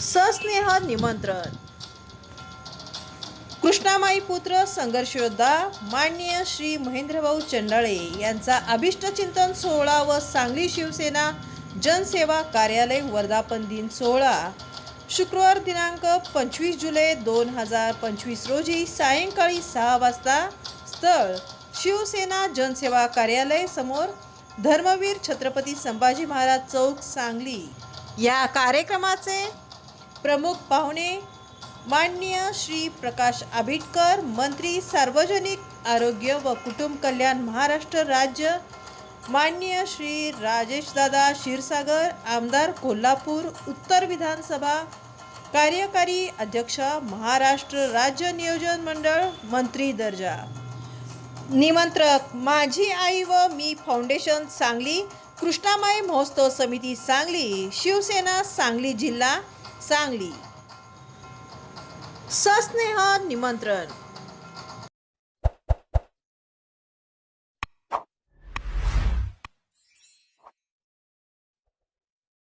सस्नेह निमंत्रण. कृष्णामाई पुत्र संघर्षयोद्धा माननीय श्री महेंद्रभाऊ चंडाळे यांचा अभिष्ट चिंतन सोहळा व सांगली शिवसेना जनसेवा कार्यालय वर्धापन दिन सोहळा. शुक्रवार दिनांक पंचवीस जुलै दोन हजार पंचवीस रोजी सायंकाळी सहा वाजता स्थळ शिवसेना जनसेवा कार्यालय समोर धर्मवीर छत्रपती संभाजी महाराज चौक सांगली. या कार्यक्रमाचे प्रमुख पाहुणे माननीय श्री प्रकाश आंबेडकर मंत्री सार्वजनिक आरोग्य व कुटुंब कल्याण महाराष्ट्र राज्य माननीय श्री राजेशदादा क्षीरसागर आमदार कोल्हापूर उत्तर विधानसभा कार्यकारी अध्यक्ष महाराष्ट्र राज्य नियोजन मंडळ मंत्री दर्जा। निमंत्रक माझी आई व मी फाउंडेशन सांगली कृष्णामाई महोत्सव समिती सांगली शिवसेना सांगली जिल्हा सांगली। सस्नेह निमंत्रण।